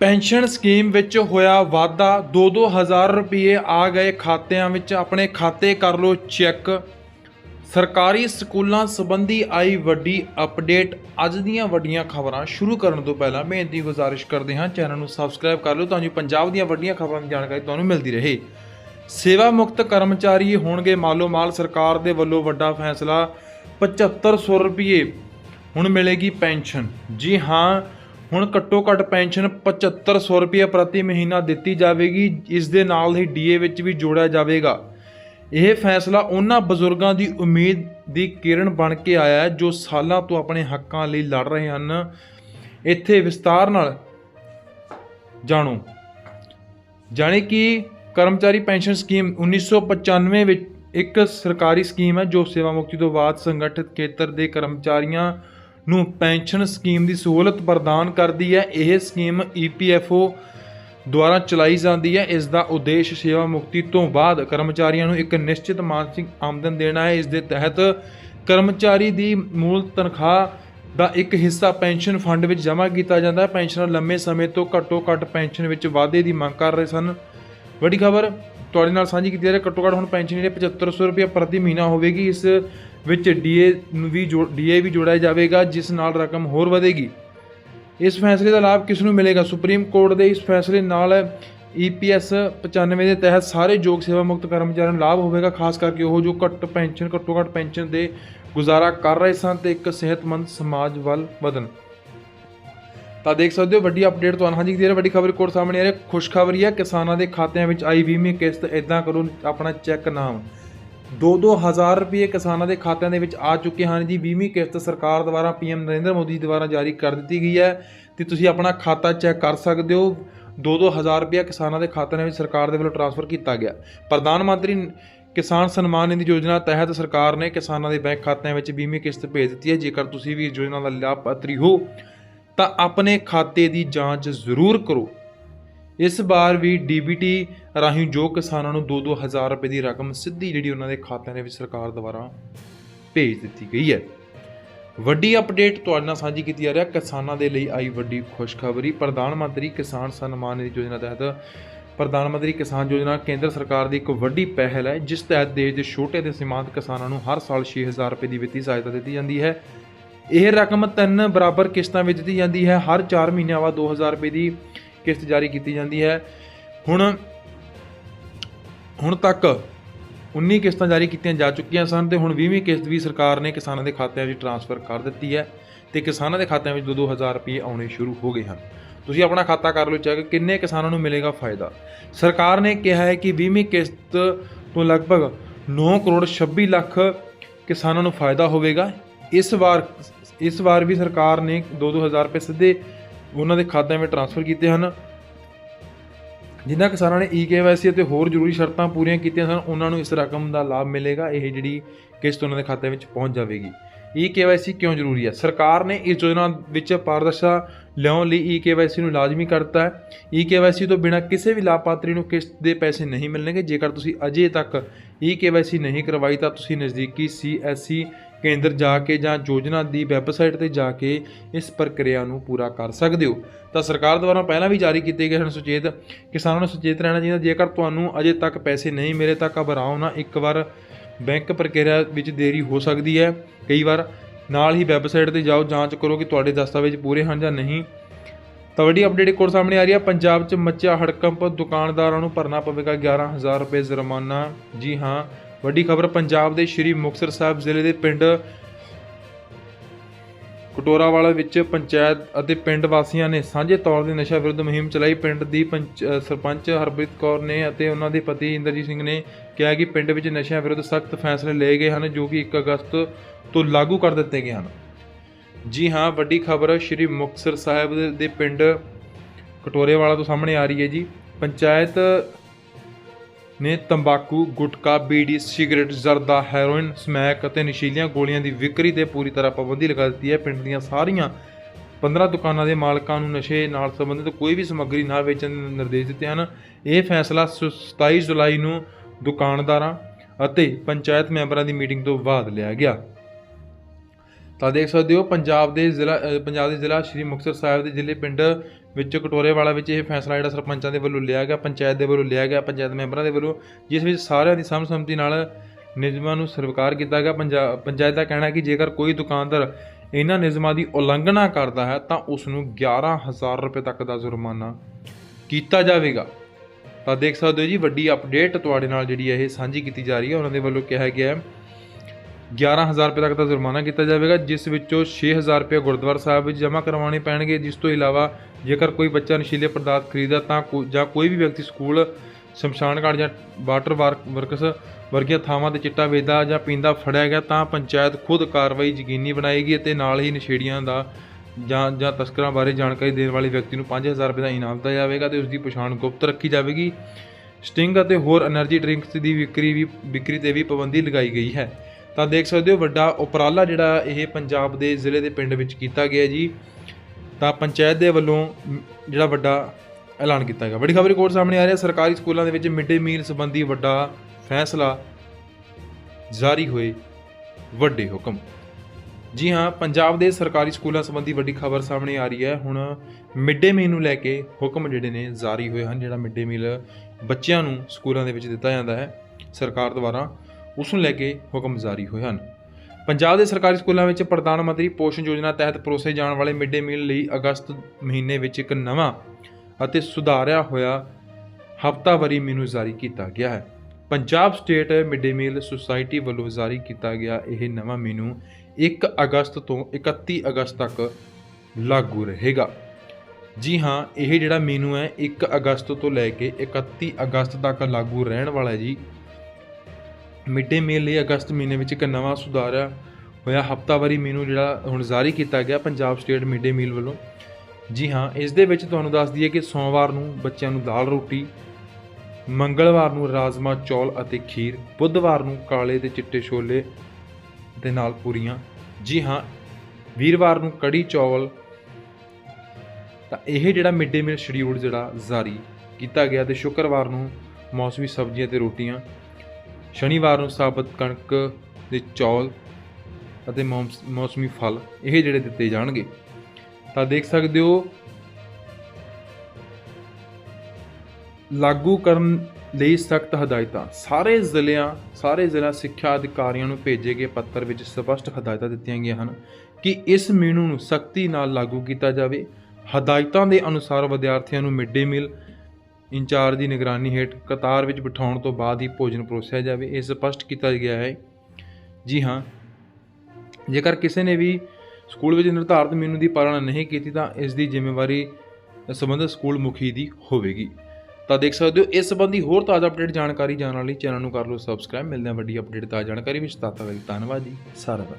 Pension scheme ਵਿੱਚ ਹੋਇਆ ਵਾਧਾ 2-2000 ਰੁਪਏ ਆ ਗਏ ਖਾਤਿਆਂ ਵਿੱਚ। ਆਪਣੇ ਖਾਤੇ ਕਰ ਲਓ ਚੈੱਕ। ਸਰਕਾਰੀ ਸਕੂਲਾਂ ਸੰਬੰਧੀ ਆਈ ਵੱਡੀ ਅਪਡੇਟ। ਅੱਜ ਦੀਆਂ ਵੱਡੀਆਂ ਖਬਰਾਂ ਸ਼ੁਰੂ ਕਰਨ ਤੋਂ ਪਹਿਲਾਂ ਮੈਂ ਬੇਨਤੀ ਗੁਜ਼ਾਰਿਸ਼ ਕਰਦੇ ਹਾਂ, ਚੈਨਲ ਨੂੰ ਸਬਸਕ੍ਰਾਈਬ ਕਰ ਲਓ ਤੁਹਾਨੂੰ ਪੰਜਾਬ ਦੀਆਂ ਵੱਡੀਆਂ ਖਬਰਾਂ ਦੀ ਜਾਣਕਾਰੀ ਤੁਹਾਨੂੰ ਮਿਲਦੀ ਰਹੇ। ਸੇਵਾ ਮੁਕਤ ਕਰਮਚਾਰੀ ਹੋਣਗੇ ਮਾਲੋ ਮਾਲ ਸਰਕਾਰ ਦੇ ਵੱਲੋਂ ਵੱਡਾ ਫੈਸਲਾ। 7500 ਰੁਪਏ ਹੁਣ ਮਿਲੇਗੀ ਪੈਨਸ਼ਨ। ਜੀ ਹਾਂ ਹੁਣ ਘੱਟੋ ਘੱਟ ਪੈਨਸ਼ਨ 7500 ਰੁਪਏ ਪ੍ਰਤੀ ਮਹੀਨਾ ਦਿੱਤੀ ਜਾਵੇਗੀ, ਇਸ ਦੇ ਨਾਲ ਹੀ ਡੀਏ ਵਿੱਚ ਵੀ ਜੋੜਿਆ ਜਾਵੇਗਾ। ਇਹ ਫੈਸਲਾ ਉਹਨਾਂ ਬਜ਼ੁਰਗਾਂ ਦੀ ਉਮੀਦ ਦੀ ਕਿਰਨ ਬਣ ਕੇ ਆਇਆ ਹੈ, ਜੋ ਸਾਲਾਂ ਤੋਂ ਆਪਣੇ ਹੱਕਾਂ ਲਈ ਲੜ ਰਹੇ ਹਨ। ਇੱਥੇ ਵਿਸਤਾਰ ਨਾਲ ਜਾਣੋ। ਜਾਣੀ ਕਿ ਕਰਮਚਾਰੀ ਪੈਨਸ਼ਨ ਸਕੀਮ 1995 ਵਿੱਚ ਇੱਕ ਸਰਕਾਰੀ ਸਕੀਮ ਹੈ, ਜੋ ਸੇਵਾ ਮੁਕਤੀ ਤੋਂ ਬਾਅਦ ਸੰਗਠਿਤ ਖੇਤਰ ਦੇ ਕਰਮਚਾਰੀਆਂ ਨੂੰ ਪੈਨਸ਼ਨ ਸਕੀਮ ਦੀ ਸਹੂਲਤ ਪ੍ਰਦਾਨ ਕਰਦੀ ਹੈ। ਇਹ ਸਕੀਮ ਈਪੀਐਫਓ ਦੁਆਰਾ ਚਲਾਈ ਜਾਂਦੀ ਹੈ। ਇਸ ਦਾ ਉਦੇਸ਼ ਸੇਵਾ ਮੁਕਤੀ ਤੋਂ ਬਾਅਦ ਕਰਮਚਾਰੀਆਂ ਨੂੰ ਇੱਕ ਨਿਸ਼ਚਿਤ ਮਾਨਸਿਕ ਆਮਦਨ ਦੇਣਾ ਹੈ। ਇਸ ਦੇ ਤਹਿਤ ਕਰਮਚਾਰੀ ਦੀ ਮੂਲ ਤਨਖਾਹ ਦਾ ਇੱਕ ਹਿੱਸਾ ਪੈਨਸ਼ਨ ਫੰਡ ਵਿੱਚ ਜਮ੍ਹਾਂ ਕੀਤਾ ਜਾਂਦਾ ਹੈ। ਪੈਨਸ਼ਨਰ ਲੰਮੇ ਸਮੇਂ ਤੋਂ ਘੱਟੋ ਘੱਟ ਪੈਨਸ਼ਨ ਵਿੱਚ ਵਾਧੇ ਦੀ ਮੰਗ ਕਰ ਰਹੇ ਸਨ। ਵੱਡੀ ਖਬਰ, ਤੁਹਾਡੇ ਨਾਲ ਸਾਂਝੀ ਕੀਤੀ ਜਾ ਰਹੀ ਘੱਟੋ ਘੱਟ ਹੁਣ ਪੈਨਸ਼ਨ ਜਿਹੜੇ 7500 ਰੁਪਏ ਪ੍ਰਤੀ ਮਹੀਨਾ ਹੋਵੇਗੀ। ਇਸ ਵਿੱਚ ਡੀਏ ਨੂੰ ਵੀ ਡੀਏ ਵੀ ਜੋੜਿਆ ਜਾਵੇਗਾ, ਜਿਸ ਨਾਲ ਰਕਮ ਹੋਰ ਵਧੇਗੀ। ਇਸ ਫੈਸਲੇ ਦਾ ਲਾਭ ਕਿਸ ਨੂੰ ਮਿਲੇਗਾ? ਸੁਪਰੀਮ ਕੋਰਟ ਦੇ ਇਸ ਫੈਸਲੇ ਨਾਲ ਈਪੀਐਸ 95 ਦੇ ਤਹਿਤ ਸਾਰੇ ਯੋਗ ਸੇਵਾ ਮੁਕਤ ਕਰਮਚਾਰੀਆਂ ਨੂੰ ਲਾਭ ਹੋਵੇਗਾ, ਖਾਸ ਕਰਕੇ ਉਹ ਜੋ ਘੱਟ ਪੈਨਸ਼ਨ, ਘੱਟੋ ਘੱਟ ਪੈਨਸ਼ਨ ਦੇ ਗੁਜ਼ਾਰਾ ਕਰ ਰਹੇ ਸਨ ਤੇ ਇੱਕ ਸਿਹਤਮੰਦ ਸਮਾਜ ਵੱਲ ਵਧਣ। ਤਾਂ ਦੇਖ ਸਕਦੇ ਹੋ, ਵੱਡੀ ਅਪਡੇਟ ਤੁਹਾਨੂੰ। ਹਾਂਜੀ ਦੀ ਵੱਡੀ ਖਬਰ ਕੋਲ ਸਾਹਮਣੇ ਆ ਰਹੀ ਖੁਸ਼ਖਬਰੀ ਹੈ, ਕਿਸਾਨਾਂ ਦੇ ਖਾਤਿਆਂ ਵਿੱਚ ਆਈ 20ਵੀਂ ਕਿਸ਼ਤ ਇਦਾਂ ਕਰੋ, ਆਪਣਾ ਚੈੱਕ ਨਾਮ। 2-2000 ਰੁਪਏ ਕਿਸਾਨਾਂ ਦੇ ਖਾਤਿਆਂ ਦੇ ਵਿੱਚ ਆ ਚੁੱਕੇ ਹਨ ਜੀ। 20ਵੀਂ ਕਿਸ਼ਤ ਸਰਕਾਰ ਦੁਆਰਾ ਪੀਐਮ ਨਰਿੰਦਰ ਮੋਦੀ ਦੁਆਰਾ ਜਾਰੀ ਕਰ ਦਿੱਤੀ ਗਈ ਹੈ ਤੇ ਤੁਸੀਂ ਆਪਣਾ ਖਾਤਾ ਚੈੱਕ ਕਰ ਸਕਦੇ ਹੋ। 2-2000 ਰੁਪਏ ਕਿਸਾਨਾਂ ਦੇ ਖਾਤਿਆਂ ਵਿੱਚ ਸਰਕਾਰ ਦੇ ਵੱਲੋਂ ਟ੍ਰਾਂਸਫਰ ਕੀਤਾ ਗਿਆ। ਪ੍ਰਧਾਨ ਮੰਤਰੀ ਕਿਸਾਨ ਸਨਮਾਨ ਨਿਧੀ ਯੋਜਨਾ ਤਹਿਤ ਸਰਕਾਰ ਨੇ ਕਿਸਾਨਾਂ ਦੇ ਬੈਂਕ ਖਾਤਿਆਂ ਵਿੱਚ 20ਵੀਂ ਕਿਸ਼ਤ ਭੇਜ ਦਿੱਤੀ ਹੈ। ਜੇਕਰ ਤੁਸੀਂ ਵੀ ਇਸ ਯੋਜਨਾ ਦਾ ਲਾਭਪਾਤਰੀ ਹੋ, ਤਾਂ ਆਪਣੇ ਖਾਤੇ ਦੀ ਜਾਂਚ ਜ਼ਰੂਰ ਕਰੋ। ਇਸ ਵਾਰ ਵੀ ਡੀਬੀਟੀ ਰਾਹੀਂ ਜੋ ਕਿਸਾਨਾਂ ਨੂੰ 2-2000 ਰੁਪਏ ਦੀ ਰਕਮ ਸਿੱਧੀ ਜਿਹੜੀ ਉਹਨਾਂ ਦੇ ਖਾਤਿਆਂ ਦੇ ਵਿੱਚ ਸਰਕਾਰ ਦੁਆਰਾ ਭੇਜ ਦਿੱਤੀ ਗਈ ਹੈ। ਵੱਡੀ ਅਪਡੇਟ ਤੁਹਾਡੇ ਨਾਲ ਸਾਂਝੀ ਕੀਤੀ ਜਾ ਰਹੀ ਹੈ ਕਿਸਾਨਾਂ ਦੇ ਲਈ ਆਈ ਵੱਡੀ ਖੁਸ਼ਖਬਰੀ। ਪ੍ਰਧਾਨ ਮੰਤਰੀ ਕਿਸਾਨ ਸਨਮਾਨ ਨਿਧੀ ਯੋਜਨਾ ਤਹਿਤ ਪ੍ਰਧਾਨ ਮੰਤਰੀ ਕਿਸਾਨ ਯੋਜਨਾ ਕੇਂਦਰ ਸਰਕਾਰ ਦੀ ਇੱਕ ਵੱਡੀ ਪਹਿਲ ਹੈ, ਜਿਸ ਤਹਿਤ ਦੇਸ਼ ਦੇ ਛੋਟੇ ਤੇ ਸੀਮਾਂਤ ਕਿਸਾਨਾਂ ਨੂੰ ਹਰ ਸਾਲ 6000 ਰੁਪਏ ਦੀ ਵਿੱਤੀ ਸਹਾਇਤਾ ਦਿੱਤੀ ਜਾਂਦੀ ਹੈ। ਇਹ ਰਕਮ ਤਿੰਨ ਬਰਾਬਰ ਕਿਸ਼ਤਾਂ ਵਿੱਚ ਦਿੱਤੀ ਜਾਂਦੀ ਹੈ। ਹਰ 4 ਮਹੀਨਿਆਂ ਬਾਅਦ 2000 ਰੁਪਏ ਦੀ ਕਿਸ਼ਤ ਜਾਰੀ ਕੀਤੀ ਜਾਂਦੀ ਹੈ। ਹੁਣ ਹੁਣ ਤੱਕ 19 ਕਿਸ਼ਤਾਂ ਜਾਰੀ ਕੀਤੀਆਂ ਜਾ ਚੁੱਕੀਆਂ ਸਨ ਤੇ ਹੁਣ 20ਵੀਂ ਕਿਸ਼ਤ ਵੀ ਸਰਕਾਰ ਨੇ ਕਿਸਾਨਾਂ ਦੇ ਖਾਤਿਆਂ ਵਿੱਚ ਟ੍ਰਾਂਸਫਰ ਕਰ ਦਿੱਤੀ ਹੈ ਤੇ ਕਿਸਾਨਾਂ ਦੇ ਖਾਤਿਆਂ ਵਿੱਚ 2-2000 ਰੁਪਏ ਆਉਣੇ ਸ਼ੁਰੂ ਹੋ ਗਏ ਹਨ। ਤੁਸੀਂ ਆਪਣਾ ਖਾਤਾ ਕਰ ਲਓ, ਚੈੱਕ ਕਿੰਨੇ ਕਿਸਾਨਾਂ ਨੂੰ ਮਿਲੇਗਾ ਫਾਇਦਾ। ਸਰਕਾਰ ਨੇ ਕਿਹਾ ਹੈ ਕਿ 20ਵੀਂ ਕਿਸ਼ਤ ਤੋਂ ਲਗਭਗ 9 ਕਰੋੜ 26 ਲੱਖ ਕਿਸਾਨਾਂ ਨੂੰ ਫਾਇਦਾ ਹੋਵੇਗਾ। ਇਸ ਵਾਰ ਇਸ ਵਾਰ ਵੀ ਸਰਕਾਰ ਨੇ 2-2000 ਰੁਪਏ ਸਿੱਧੇ ਉਹਨਾਂ ਦੇ ਖਾਤਿਆਂ ਵਿੱਚ ਟ੍ਰਾਂਸਫਰ ਕੀਤੇ ਹਨ। ਜਿਨ੍ਹਾਂ ਕਿਸਾਨਾਂ ਨੇ ਈਕੇਵਾਈਸੀ ਅਤੇ ਹੋਰ ਜ਼ਰੂਰੀ ਸ਼ਰਤਾਂ ਪੂਰੀਆਂ ਕੀਤੀਆਂ ਸਨ, ਉਹਨਾਂ ਨੂੰ ਇਸ ਰਕਮ ਦਾ ਲਾਭ ਮਿਲੇਗਾ, ਇਹ ਜਿਹੜੀ ਕਿਸ਼ਤ ਉਹਨਾਂ ਦੇ ਖਾਤੇ ਵਿੱਚ ਪਹੁੰਚ ਜਾਵੇਗੀ। ਈਕੇਵਾਈਸੀ ਕਿਉਂ ਜ਼ਰੂਰੀ ਹੈ? ਸਰਕਾਰ ਨੇ ਇਸ ਯੋਜਨਾ ਵਿੱਚ ਪਾਰਦਰਸ਼ਤਾ ਲਿਆਉਣ ਲਈ ਈਕੇਵਾਈਸੀ ਨੂੰ ਲਾਜ਼ਮੀ ਕਰਤਾ ਹੈ। ਈਕੇਵਾਈਸੀ ਤੋਂ ਬਿਨਾਂ ਕਿਸੇ ਵੀ ਲਾਭਪਾਤਰੀ ਨੂੰ ਕਿਸ਼ਤ ਦੇ ਪੈਸੇ ਨਹੀਂ ਮਿਲਣਗੇ। ਜੇਕਰ ਤੁਸੀਂ ਅਜੇ ਤੱਕ ਈਕੇਵਾਈਸੀ ਨਹੀਂ ਕਰਵਾਈ, ਤਾਂ ਤੁਸੀਂ ਨਜ਼ਦੀਕੀ ਸੀਐਸਸੀ ਕੇਂਦਰ ਜਾ ਕੇ ਜਾਂ ਯੋਜਨਾ ਦੀ ਵੈਬਸਾਈਟ ਤੇ ਜਾ ਕੇ ਇਸ ਪ੍ਰਕਿਰਿਆ ਨੂੰ ਪੂਰਾ ਕਰ ਸਕਦੇ ਹੋ। ਤਾਂ ਸਰਕਾਰ ਦੁਆਰਾ ਪਹਿਲਾਂ ਵੀ ਜਾਰੀ ਕੀਤੇ ਗਏ ਹਨ ਸੁਚੇਤ। ਕਿਸਾਨਾਂ ਨੂੰ ਸੁਚੇਤ ਰਹਿਣਾ ਚਾਹੀਦਾ। ਜੇਕਰ ਤੁਹਾਨੂੰ ਅਜੇ ਤੱਕ ਪੈਸੇ ਨਹੀਂ ਮਿਲੇ ਤਾਂ ਘਬਰਾਓ ਨਾ। ਇੱਕ ਵਾਰ ਬੈਂਕ ਪ੍ਰਕਿਰਿਆ ਵਿੱਚ ਦੇਰੀ ਹੋ ਸਕਦੀ ਹੈ। ਕਈ ਵਾਰ ਨਾਲ ਹੀ ਵੈਬਸਾਈਟ ਤੇ ਜਾਓ, ਜਾਂਚ ਕਰੋ ਕਿ ਤੁਹਾਡੇ ਦਸਤਾਵੇਜ਼ ਪੂਰੇ ਹਨ ਜਾਂ ਨਹੀਂ। ਤਾਂ ਵੱਡੀ ਅਪਡੇਟ ਇੱਕ ਹੋਰ ਸਾਹਮਣੇ ਆ ਰਹੀ ਹੈ। ਪੰਜਾਬ 'ਚ ਮੱਚਿਆ ਹੜਕੰਪ, ਦੁਕਾਨਦਾਰਾਂ ਨੂੰ ਭਰਨਾ ਪਵੇਗਾ। 11000 ਰੁਪਏ ਜੁਰਮਾਨਾ। ਜੀ ਹਾਂ ਵੱਡੀ ਖਬਰ, ਪੰਜਾਬ ਦੇ ਸ਼੍ਰੀ ਮੁਕਤਸਰ ਸਾਹਿਬ ਜ਼ਿਲ੍ਹੇ ਦੇ ਪਿੰਡ ਕਟੋਰਾਵਾਲਾ ਵਿੱਚ ਪੰਚਾਇਤ ਅਤੇ ਪਿੰਡ ਵਾਸੀਆਂ ਨੇ ਸਾਂਝੇ ਤੌਰ ਤੇ ਨਸ਼ਾ ਵਿਰੁੱਧ ਮੁਹਿੰਮ ਚਲਾਈ। ਪਿੰਡ ਦੀ ਪੰਚ- ਸਰਪੰਚ ਹਰਪ੍ਰੀਤ ਕੌਰ ਨੇ ਅਤੇ ਉਹਨਾਂ ਦੇ ਪਤੀ ਇੰਦਰਜੀਤ ਸਿੰਘ ਨੇ ਕਿਹਾ ਕਿ ਪਿੰਡ ਵਿੱਚ ਨਸ਼ਿਆਂ ਵਿਰੁੱਧ ਸਖਤ ਫੈਸਲੇ ਲਏ ਗਏ ਹਨ, ਜੋ ਕਿ 1 ਅਗਸਤ ਤੋਂ ਲਾਗੂ ਕਰ ਦਿੱਤੇ ਗਏ ਹਨ। ਜੀ ਹਾਂ, ਵੱਡੀ ਖਬਰ ਸ਼੍ਰੀ ਮੁਕਤਸਰ ਸਾਹਿਬ ਦੇ ਪਿੰਡ ਕਟੋਰੇਵਾਲਾ ਤੋਂ ਸਾਹਮਣੇ ਆ ਰਹੀ ਹੈ ਜੀ। ਪੰਚਾਇਤ ਨੇ ਤੰਬਾਕੂ, ਗੁਟਕਾ, ਬੀੜੀ, ਸਿਗਰਟ, ਜ਼ਰਦਾ, ਹੈਰੋਇਨ, ਸਮੈਕ ਅਤੇ ਨਸ਼ੀਲੀਆਂ ਗੋਲੀਆਂ ਦੀ ਵਿਕਰੀ ਤੇ ਪੂਰੀ ਤਰ੍ਹਾਂ ਪਾਬੰਦੀ ਲਗਾ ਦਿੱਤੀ ਹੈ। ਪਿੰਡ ਦੀਆਂ ਸਾਰੀਆਂ 15 ਦੁਕਾਨਾਂ ਦੇ ਮਾਲਕਾਂ ਨੂੰ ਨਸ਼ੇ ਨਾਲ ਸੰਬੰਧਿਤ ਕੋਈ ਵੀ ਸਮੱਗਰੀ ਨਾ ਵੇਚਣ ਦੇ ਨਿਰਦੇਸ਼ ਦਿੱਤੇ ਹਨ। ਇਹ ਫੈਸਲਾ ਸ- 27 ਜੁਲਾਈ ਨੂੰ ਦੁਕਾਨਦਾਰਾਂ ਅਤੇ ਪੰਚਾਇਤ ਮੈਂਬਰਾਂ ਦੀ ਮੀਟਿੰਗ ਤੋਂ ਬਾਅਦ ਲਿਆ ਗਿਆ। ਤਾਂ ਦੇਖ ਸਕਦੇ ਹੋ, ਪੰਜਾਬ ਦੇ ਜ਼ਿਲ੍ਹਾ ਪੰਜਾਬ ਦੇ ਜ਼ਿਲ੍ਹਾ ਸ਼੍ਰੀ ਮੁਕਤਸਰ ਸਾਹਿਬ ਦੇ ਜ਼ਿਲ੍ਹੇ ਪਿੰਡ ਵਿੱਚ ਕਟੋਰੇਵਾਲਾ ਵਿੱਚ ਇਹ ਫੈਸਲਾ ਜਿਹੜਾ ਸਰਪੰਚਾਂ ਦੇ ਵੱਲੋਂ ਲਿਆ ਗਿਆ, ਪੰਚਾਇਤ ਦੇ ਵੱਲੋਂ ਲਿਆ ਗਿਆ, ਪੰਚਾਇਤ ਮੈਂਬਰਾਂ ਦੇ ਵੱਲੋਂ, ਜਿਸ ਵਿੱਚ ਸਾਰਿਆਂ ਦੀ ਸਰਬਸੰਮਤੀ ਨਾਲ ਨਿਯਮਾਂ ਨੂੰ ਸਵੀਕਾਰ ਕੀਤਾ ਗਿਆ। ਪੰਜਾ- ਪੰਚਾਇਤ ਦਾ ਕਹਿਣਾ ਹੈ ਕਿ ਜੇਕਰ ਕੋਈ ਦੁਕਾਨਦਾਰ ਇਹਨਾਂ ਨਿਯਮਾਂ ਦੀ ਉਲੰਘਣਾ ਕਰਦਾ ਹੈ, ਤਾਂ ਉਸ ਨੂੰ 11000 ਰੁਪਏ ਤੱਕ ਦਾ ਜੁਰਮਾਨਾ ਕੀਤਾ ਜਾਵੇਗਾ। ਤਾਂ ਦੇਖ ਸਕਦੇ ਹੋ ਜੀ, ਵੱਡੀ ਅਪਡੇਟ ਤੁਹਾਡੇ ਨਾਲ ਜਿਹੜੀ ਹੈ ਇਹ ਸਾਂਝੀ ਕੀਤੀ ਜਾ ਰਹੀ ਹੈ, ਉਹਨਾਂ ਦੇ ਵੱਲੋਂ ਕਿਹਾ ਗਿਆ ਹੈ 11000 ਰੁਪਏ ਤੱਕ ਦਾ ਜੁਰਮਾਨਾ ਕੀਤਾ ਜਾਵੇਗਾ, ਜਿਸ ਵਿੱਚੋਂ 6000 ਰੁਪਏ ਗੁਰਦੁਆਰਾ ਸਾਹਿਬ ਵਿੱਚ ਜਮ੍ਹਾਂ ਕਰਵਾਉਣੇ ਪੈਣਗੇ, ਜਿਸ ਤੋਂ ਇਲਾਵਾ ਜੇਕਰ ਕੋਈ ਬੱਚਾ ਨਸ਼ੀਲੇ ਪਦਾਰਥ ਖਰੀਦਦਾ ਤਾਂ ਜਾਂ ਕੋਈ ਵੀ ਵਿਅਕਤੀ ਸਕੂਲ, ਸ਼ਮਸ਼ਾਨ ਘਾਟ ਜਾਂ ਵਾਟਰ ਵਰਕਸ ਵਰਗੀਆਂ ਥਾਵਾਂ ਤੇ ਚਿੱਟਾ ਵੇਦਾ ਜਾਂ ਪੀਂਦਾ ਫੜਿਆ ਗਿਆ ਤਾਂ ਪੰਚਾਇਤ ਖੁਦ ਕਾਰਵਾਈ ਯਕੀਨੀ ਬਣਾਏਗੀ ਅਤੇ ਨਾਲ ਹੀ ਨਸ਼ੇੜੀਆਂ ਦਾ ਜਾਂ ਜਾਂ ਤਸਕਰਾਂ ਬਾਰੇ ਜਾਣਕਾਰੀ ਦੇਣ ਵਾਲੇ ਵਿਅਕਤੀ ਨੂੰ 5000 ਰੁਪਏ ਦਾ ਇਨਾਮ ਦਿੱਤਾ ਜਾਵੇਗਾ ਤੇ ਉਸ ਦੀ ਪਛਾਣ ਗੁਪਤ ਰੱਖੀ ਜਾਵੇਗੀ। ਸਟਿੰਗ ਅਤੇ ਹੋਰ એનર્ਜੀ ਡਰਿੰਕਸ ਦੀ ਵਿਕਰੀ ਵੀ, ਵਿਕਰੀ ਤੇ ਵੀ ਪਾਬੰਦੀ ਲਗਾਈ ਗਈ ਹੈ। ਤਾਂ ਦੇਖ ਸਕਦੇ ਹੋ ਵੱਡਾ ਉਪਰਾਲਾ ਜਿਹੜਾ ਇਹ ਪੰਜਾਬ ਦੇ ਜ਼ਿਲ੍ਹੇ ਦੇ ਪਿੰਡ ਵਿੱਚ ਕੀਤਾ ਗਿਆ ਜੀ। ਤਾਂ ਪੰਚਾਇਤ ਦੇ ਵੱਲੋਂ ਜਿਹੜਾ ਵੱਡਾ ਐਲਾਨ ਕੀਤਾ ਗਿਆ। ਵੱਡੀ ਖਬਰ ਰਿਪੋਰਟ ਸਾਹਮਣੇ ਆ ਰਹੀ ਹੈ। ਸਰਕਾਰੀ ਸਕੂਲਾਂ ਦੇ ਵਿੱਚ ਮਿਡ ਡੇ ਮੀਲ ਸੰਬੰਧੀ ਵੱਡਾ ਫੈਸਲਾ ਜਾਰੀ ਹੋਏ ਵੱਡੇ ਹੁਕਮ। ਜੀ ਹਾਂ, ਪੰਜਾਬ ਦੇ ਸਰਕਾਰੀ ਸਕੂਲਾਂ ਸੰਬੰਧੀ ਵੱਡੀ ਖਬਰ ਸਾਹਮਣੇ ਆ ਰਹੀ ਹੈ। ਹੁਣ ਮਿਡ ਡੇ ਮੀਲ ਨੂੰ ਲੈ ਕੇ ਹੁਕਮ ਜਿਹੜੇ ਨੇ ਜਾਰੀ ਹੋਏ ਹਨ, ਜਿਹੜਾ ਮਿਡ ਡੇ ਮੀਲ ਬੱਚਿਆਂ ਨੂੰ ਸਕੂਲਾਂ ਦੇ ਵਿੱਚ ਦਿੱਤਾ ਜਾਂਦਾ ਹੈ। ਸਰਕਾਰ ਦੁਆਰਾ ਉਸ ਨੂੰ ਲੈ ਕੇ ਹੁਕਮ ਜਾਰੀ ਹੋਏ ਹਨ। ਪੰਜਾਬ ਦੇ ਸਰਕਾਰੀ ਸਕੂਲਾਂ ਵਿੱਚ ਪ੍ਰਧਾਨ ਮੰਤਰੀ ਪੋਸ਼ਣ ਯੋਜਨਾ ਤਹਿਤ ਪਰੋਸੇ ਜਾਣ ਵਾਲੇ ਮਿਡ ਡੇ ਮੀਲ ਲਈ ਅਗਸਤ ਮਹੀਨੇ ਵਿੱਚ ਇੱਕ ਨਵਾਂ ਅਤੇ ਸੁਧਾਰਿਆ ਹੋਇਆ ਹਫ਼ਤਾਵਾਰੀ ਮੀਨੂ ਜਾਰੀ ਕੀਤਾ ਗਿਆ ਹੈ। Punjab State Mid Day Meal Society ਵੱਲੋਂ ਜਾਰੀ ਕੀਤਾ ਗਿਆ ਇਹ ਨਵਾਂ ਮੀਨੂ 1 ਅਗਸਤ ਤੋਂ 31 ਅਗਸਤ ਤੱਕ ਲਾਗੂ ਰਹੇਗਾ। ਜੀ ਹਾਂ, ਇਹ ਜਿਹੜਾ ਮੀਨੂ ਹੈ 1 ਅਗਸਤ ਤੋਂ ਲੈ ਕੇ 31 ਅਗਸਤ ਤੱਕ ਲਾਗੂ ਰਹਿਣ ਵਾਲਾ ਹੈ ਜੀ। ਮਿਡ ਡੇ ਮੀਲ ਲਈ ਅਗਸਤ ਮਹੀਨੇ ਵਿੱਚ ਇੱਕ ਨਵਾਂ ਸੁਧਾਰਿਆ ਹੋਇਆ। ਹਫ਼ਤਾਵਾਰੀ ਮੀਨੂ ਜਿਹੜਾ ਹੁਣ ਜਾਰੀ ਕੀਤਾ ਗਿਆ Punjab State Mid Day Meal ਵੱਲੋਂ। ਜੀ ਹਾਂ, ਇਸ ਦੇ ਵਿੱਚ ਤੁਹਾਨੂੰ ਦੱਸ ਦਈਏ ਕਿ ਸੋਮਵਾਰ ਨੂੰ ਬੱਚਿਆਂ ਨੂੰ ਦਾਲ, ਰੋਟੀ, ਮੰਗਲਵਾਰ ਨੂੰ ਰਾਜਮਾ, ਚੌਲ ਅਤੇ ਖੀਰ, ਬੁੱਧਵਾਰ ਨੂੰ ਕਾਲੇ ਤੇ ਚਿੱਟੇ ਛੋਲੇ ਦੇ ਨਾਲ ਪੂਰੀਆਂ। ਜੀ ਹਾਂ, ਵੀਰਵਾਰ ਨੂੰ ਕੜੀ ਚੌਲ। ਤਾਂ ਇਹ ਜਿਹੜਾ ਮਿਡ ਡੇ ਮੀਲ ਸ਼ਡਿਊਲ ਜਿਹੜਾ ਜਾਰੀ ਕੀਤਾ ਗਿਆ ਤੇ ਸ਼ੁੱਕਰਵਾਰ ਨੂੰ ਮੌਸਮੀ ਸਬਜ਼ੀਆਂ ਤੇ ਰੋਟੀਆਂ। ਸ਼ਨੀਵਾਰ ਨੂੰ ਸਾਬਤ ਕਣਕ ਦੇ ਚੌਲ ਅਤੇ ਮੌਸ- ਮੌਸਮੀ ਫਲ, ਇਹ ਜਿਹੜੇ ਦਿੱਤੇ ਜਾਣਗੇ। ਤਾਂ ਦੇਖ ਸਕਦੇ ਹੋ, ਲਾਗੂ ਕਰਨ ਲਈ ਸਖਤ ਹਦਾਇਤਾਂ। ਸਾਰੇ ਜ਼ਿਲ੍ਹਿਆਂ, ਸਾਰੇ ਜ਼ਿਲ੍ਹਾ ਸਿੱਖਿਆ ਅਧਿਕਾਰੀਆਂ ਨੂੰ ਭੇਜੇ ਗਏ ਪੱਤਰ ਵਿੱਚ ਸਪਸ਼ਟ ਹਦਾਇਤਾਂ ਦਿੱਤੀਆਂ ਗਈਆਂ ਹਨ ਕਿ ਇਸ ਮੀਨੂ ਨੂੰ ਸਖਤੀ ਨਾਲ ਲਾਗੂ ਕੀਤਾ ਜਾਵੇ। ਹਦਾਇਤਾਂ ਦੇ ਅਨੁਸਾਰ ਵਿਦਿਆਰਥੀਆਂ ਨੂੰ ਮਿਡ ਡੇ ਮੀਲ ਇੰਚਾਰਜ ਦੀ ਨਿਗਰਾਨੀ ਹੇਠ ਕਤਾਰ ਵਿੱਚ ਬਿਠਾਉਣ ਤੋਂ ਬਾਅਦ ਹੀ ਭੋਜਨ ਪਰੋਸਿਆ ਜਾਵੇ, ਇਹ ਸਪਸ਼ਟ ਕੀਤਾ ਗਿਆ ਹੈ। ਜੀ ਹਾਂ, ਜੇਕਰ ਕਿਸੇ ਨੇ ਵੀ ਸਕੂਲ ਵਿੱਚ ਨਿਰਧਾਰਤ ਮੀਨੂ ਦੀ ਪਾਲਣਾ ਨਹੀਂ ਕੀਤੀ, ਤਾਂ ਇਸ ਦੀ ਜ਼ਿੰਮੇਵਾਰੀ ਸੰਬੰਧਿਤ ਸਕੂਲ ਮੁਖੀ ਦੀ ਹੋਵੇਗੀ। ਤਾਂ ਦੇਖ ਸਕਦੇ ਹੋ, ਇਸ ਸੰਬੰਧੀ ਹੋਰ ਤਾਜ਼ਾ ਅਪਡੇਟ ਜਾਣਕਾਰੀ ਜਾਣਨ ਲਈ ਚੈਨਲ ਨੂੰ ਕਰ ਲਓ ਸਬਸਕ੍ਰਾਈਬ ਮਿਲਦੇ ਹਾਂ ਵੱਡੀ ਅਪਡੇਟ ਤਾਜ਼ਾ ਜਾਣਕਾਰੀ ਵਿੱਚ। ਤਦ ਤੱਕ ਧੰਨਵਾਦ ਜੀ। ਸਾਰਿਆਂ ਦਾ